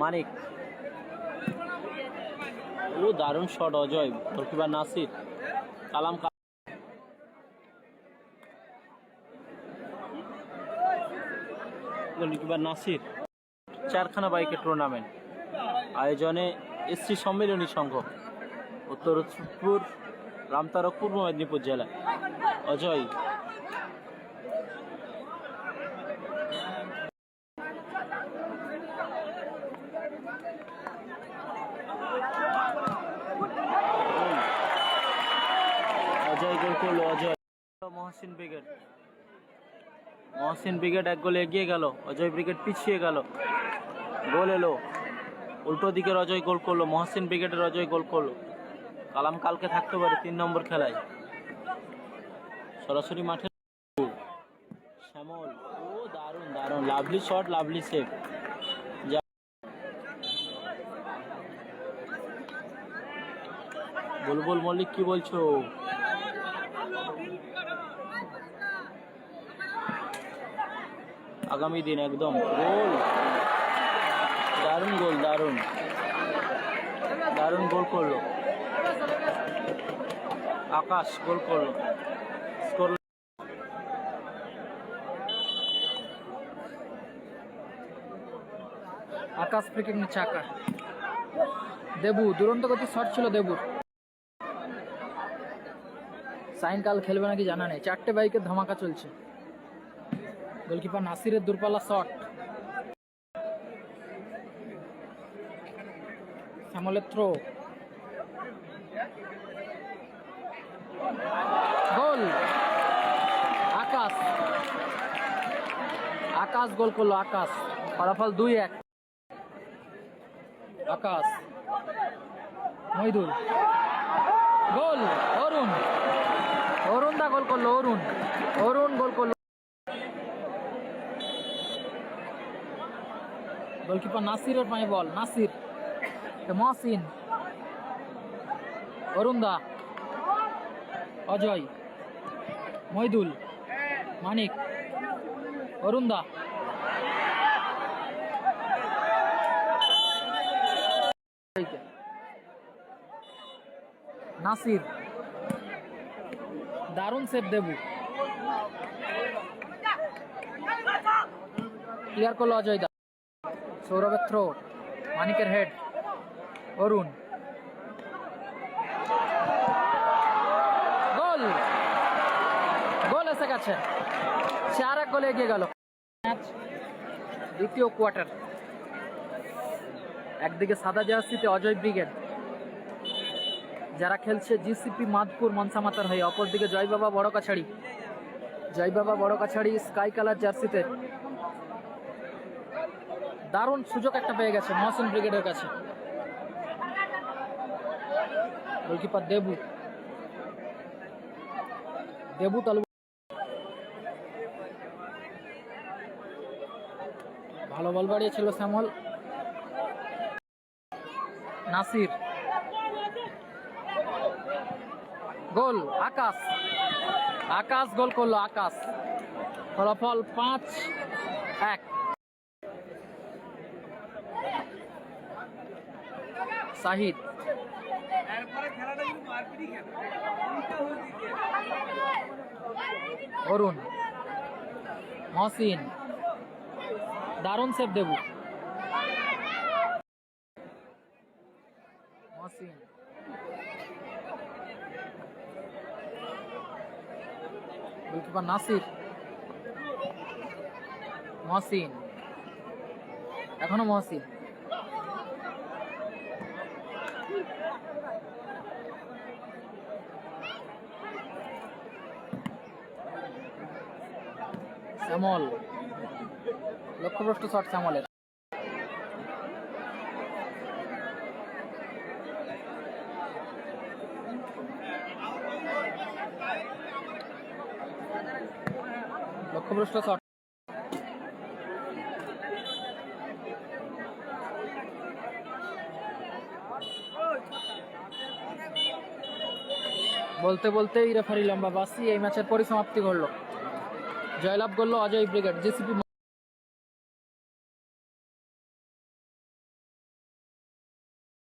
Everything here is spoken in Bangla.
মানিক। ও দারুণ shot Ajay. Goalkeeper Nasir. Kalam goalkeeper Nasir. চারখানা বাইকের টুর্নামেন্ট আয়োজনে এসসি সম্মেলনী সংঘ। উত্তরপুর রামতারক, পূর্ব মেদিনীপুর জেলা অজয় অজয় গোল করল অজয়। মহসিন ব্রিগেড। মহসিন ব্রিগেড এক গোলে এগিয়ে গেল। অজয় ব্রিগেড পিছিয়ে গেল। গোল এলো। উল্টো দিকের অজয় গোল করল। মহসিন ব্রিগেডের অজয় গোল করল। কালাম কালকে থাকতে পারে তিন নম্বর খেলায়। সরাসরি মাঠে। শ্যামল। ও, দারুণ দারুণ। Lovely shot lovely save Bulbul Mallick, কি বলছো? আগামী দিন একদম। গোল। দারুণ গোল, দারুণ। দারুণ গোল করল। আকাশ গোল করল। আকাশ ফ্রিকিং নিচ্ছে আকাশ। দেবু, দুরন্ত গতি শট ছিল দেবুর। সাইন কাল খেলবে নাকি জানা নেই। চারটে বাইকের ধামাকা চলছে। গোলকিপার নাসিরের দূরপাল্লা শট। শ্যামলের থ্রো গোল। আকাশ। আকাশ গোল করল, আকাশ। ফলাফল দুই এক। আকাশ। মহিদুল। গোল, অরুণ। অরুণ দা গোল করল, অরুণ। অরুণ গোল করল। গোলকিপার নাসিরের পায়ে বল, নাসির। মহসিন। অরুণ দা অজয়। মহিদুল মানিক। অরুণ দা নাসির। দারুণ সেভ দেবু। ক্লিয়ার করল অজয় দা সৌরভের থ্রো মানিকের হেড, অরুণ। গোল! গোল এসে গেছে। আর এক গোলে এগিয়ে গেল। ম্যাচ দ্বিতীয় কোয়ার্টার। একদিকে সাদা জার্সিতে অজয় ব্রিগেড। যারা খেলছে জিসিপি মাদপুর মনসামাতার হয়ে, অপরদিকে জয় বাবা বড় কাছাড়ি জয় বাবা বড় কাছাড়ি স্কাই কালার জার্সিতে। দারুণ সুযোগ একটা পেয়ে গেছে মহসিন ব্রিগেডের কাছে। গোলকিপার দেবু। দেবু তালু ভালো বল বাড়িয়েছিল শ্যামল। নাসির। গোল, আকাশ। আকাশ গোল করল আকাশ। ফলাফল পাঁচ এক। সাহিদ। অরুণ মহসিন দারুণ সেভ দেবু। মহসিন। গোলকিপার নাসির। মহসিন। এখনও মহসিন। শ্যামল। লক্ষ্যভ্রষ্ট শট শ্যামলের। লক্ষ্যভ্রষ্ট শট। বলতে বলতেই রেফারি লম্বা বাসি এই ম্যাচের পরিসমাপ্তি ঘটল। জয়লাভ করল অজয় ব্রিগেড জিসিপি